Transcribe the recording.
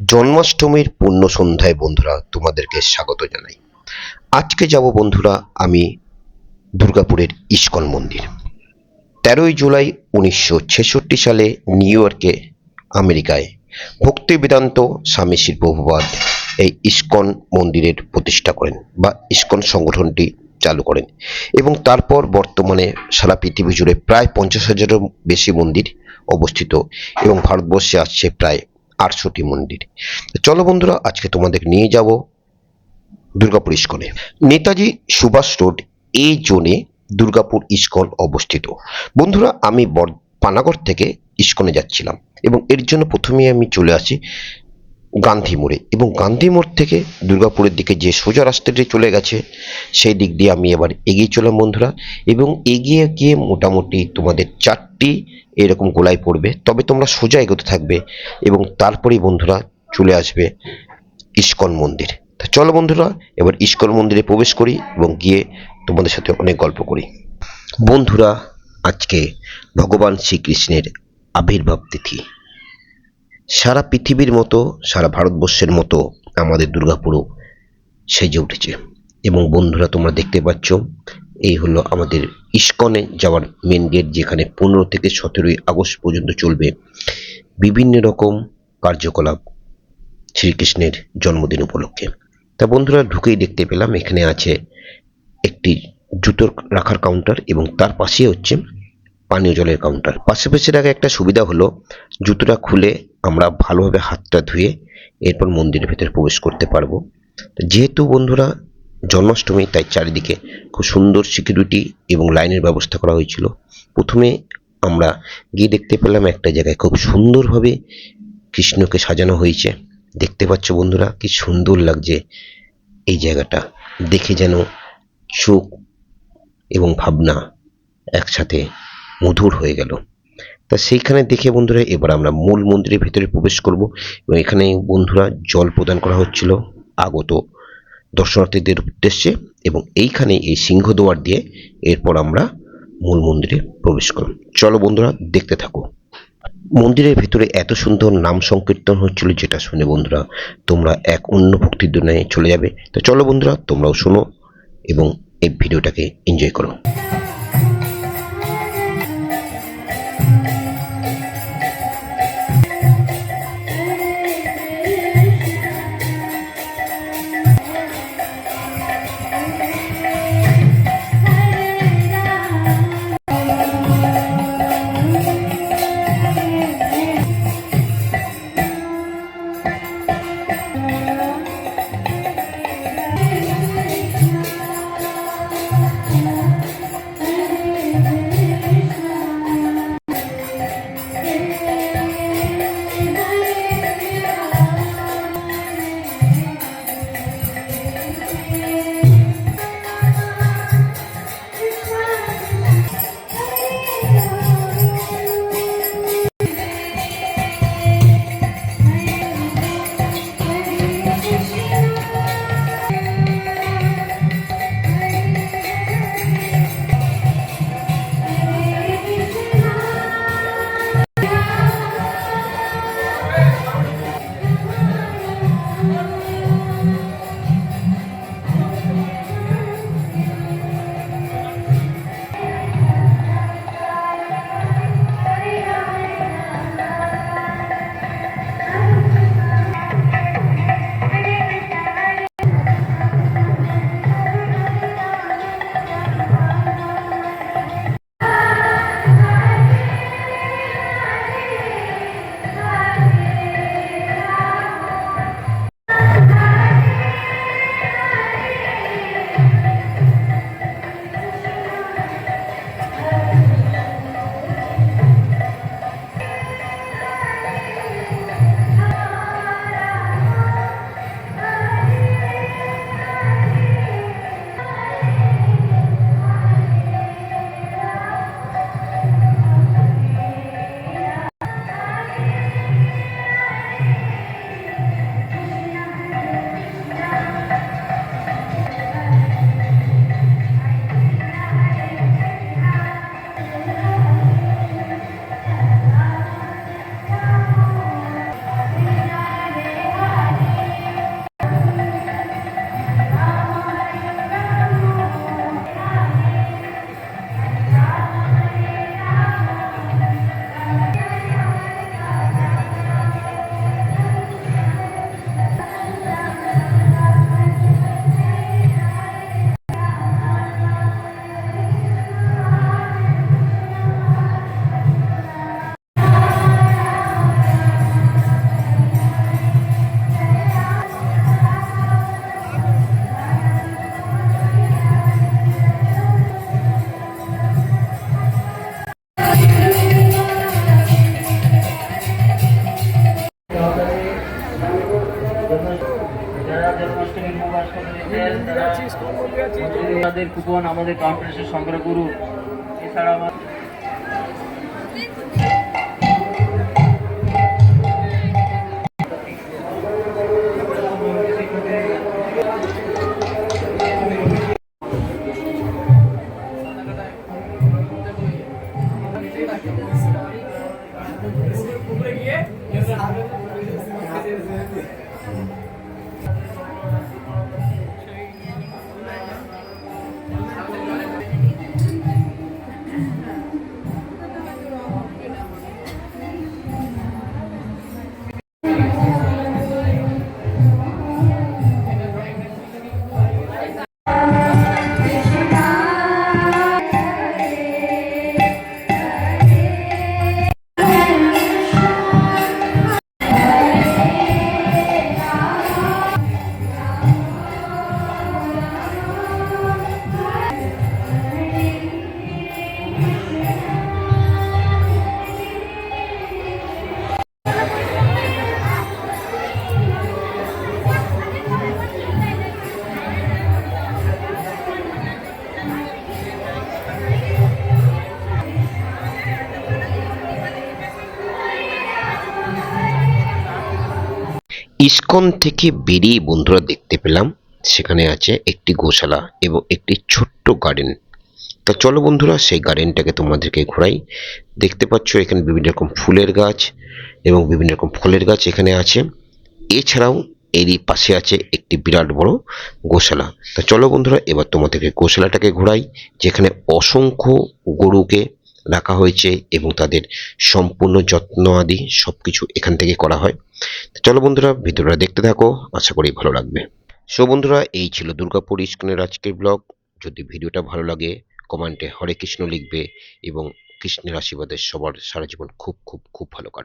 জন্মাষ্টমীর পূর্ণ সন্ধ্যায় বন্ধুরা তোমাদেরকে স্বাগত জানাই। আজকে যাব বন্ধুরা আমি দুর্গাপুরের ইস্কন মন্দির। তেরোই জুলাই উনিশশো ছেষট্টি সালে নিউ ইয়র্কে, আমেরিকায় ভক্তি বেদান্ত স্বামী শ্রী এই ইস্কন মন্দিরের প্রতিষ্ঠা করেন বা ইস্কন সংগঠনটি চালু করেন এবং তারপর বর্তমানে সারা পৃথিবী জুড়ে প্রায় পঞ্চাশ হাজারেরও বেশি মন্দির অবস্থিত এবং ভারতবর্ষে আসছে প্রায় আটশোটি মন্দির। চলো বন্ধুরা, আজকে তোমাদের নিয়ে যাব দুর্গাপুর ইস্কনে। নেতাজি সুভাষ রোড এ জোনে দুর্গাপুর ইস্কন অবস্থিত। বন্ধুরা, আমি পানাগড় থেকে ইস্কনে যাচ্ছিলাম এবং এর জন্য প্রথমেই আমি চলে আসি গান্ধী মোড়ে এবং গান্ধী মোড় থেকে দুর্গাপুরের দিকে যে সোজা রাস্তাটি চলে গেছে, সেই দিক দিয়ে আমি এবার এগিয়ে চলাম বন্ধুরা। এবং এগিয়ে গিয়ে মোটামুটি তোমাদের চারটি এরকম গোলায় পড়বে। তবে তোমরা সোজা এগোতে থাকবে এবং তারপরেই বন্ধুরা চলে আসবে ইস্কন মন্দির। তা চলো বন্ধুরা, এবার ইস্কন মন্দিরে প্রবেশ করি এবং গিয়ে তোমাদের সাথে অনেক গল্প করি। বন্ধুরা, আজকে ভগবান শ্রীকৃষ্ণের আবির্ভাব তিথি। সারা পৃথিবীর মতো, সারা ভারতবর্ষের মতো আমাদের দুর্গাপুরও সেজে উঠেছে। এবং বন্ধুরা, তোমরা দেখতে পাচ্ছ, এই হলো আমাদের ইস্কনে যাওয়ার মেন গেট যেখানে পনেরো থেকে সতেরোই আগস্ট পর্যন্ত চলবে বিভিন্ন রকম কার্যকলাপ শ্রীকৃষ্ণের জন্মদিন উপলক্ষে। তা বন্ধুরা, ঢুকেই দেখতে পেলাম, এখানে আছে একটি জুতোর রাখার কাউন্টার এবং তার পাশেই হচ্ছে পানীয় জলের কাউন্টার পাশাপাশি রাখা একটা সুবিধা হলো, জুতোটা খুলে আমরা ভালোভাবে হাতটা ধুয়ে এরপর মন্দিরের ভেতরে প্রবেশ করতে পারব। যেহেতু বন্ধুরা, জন্মাষ্টমী, তাই চারিদিকে খুব সুন্দর সিকিউরিটি এবং লাইনের ব্যবস্থা করা হয়েছিল। প্রথমে আমরা গিয়ে দেখতে পেলাম একটা জায়গায় খুব সুন্দরভাবে কৃষ্ণকে সাজানো হয়েছে। দেখতে পাচ্ছ বন্ধুরা, কি সুন্দর লাগছে এই জায়গাটা। দেখে যেন চোখ এবং ভাবনা একসাথে মধুর হয়ে গেল। তা সেইখানে দেখে বন্ধুরা, এবার আমরা মূল মন্দিরের ভিতরে প্রবেশ করব এবং এখানে বন্ধুরা জল প্রদান করা হচ্ছিল আগত দর্শনার্থীদের উদ্দেশ্যে এবং এইখানে এই সিংহদুয়ার দিয়ে এরপর আমরা মূল মন্দিরে প্রবেশ করব। চলো বন্ধুরা, দেখতে থাকো। মন্দিরের ভিতরে এত সুন্দর নাম সংকীর্তন হচ্ছিল যেটা শুনে বন্ধুরা তোমরা এক অন্য ভক্তির দুনিয়ায় চলে যাবে। তো চলো বন্ধুরা, তোমরাও শোনো এবং এই ভিডিওটাকে এনজয় করো। তাদের কুপন আমাদের কাউন্টারে সংগ্রহ করুন। এছাড়া আমার ইসকন থেকে বেরিয়ে বন্ধুরা দেখতে পেলাম, সেখানে আছে একটি গোশালা এবং একটি ছোট্ট গার্ডেন তা চলো বন্ধুরা, সেই গার্ডেনটাকে তোমাদেরকে ঘোরাই। দেখতে পাচ্ছ এখানে বিভিন্ন রকম ফুলের গাছ এবং বিভিন্ন রকম ফলের গাছ এখানে আছে। এছাড়াও এরই পাশে আছে একটি বিরাট বড় গোশালা। তা চলো বন্ধুরা, এবার তোমাদেরকে গোশালাটাকে ঘোরাই, যেখানে অসংখ্য গরুকে রাখা হয়েছে এবং তাদের সম্পূর্ণ যত্ন আদি সব কিছু এখান থেকে করা হয়। চলো বন্ধুরা, ভিডিওটা দেখতে থাকো, আশা করি ভালো লাগবে। সো বন্ধুরা, এই ছিল দুর্গাপুর ইস্কনের আজকের ব্লগ। যদি ভিডিওটা ভালো লাগে, কমেন্টে হরে কৃষ্ণ লিখবে এবং কৃষ্ণের আশীর্বাদে সবার সারা জীবন খুব খুব খুব ভালো কাটে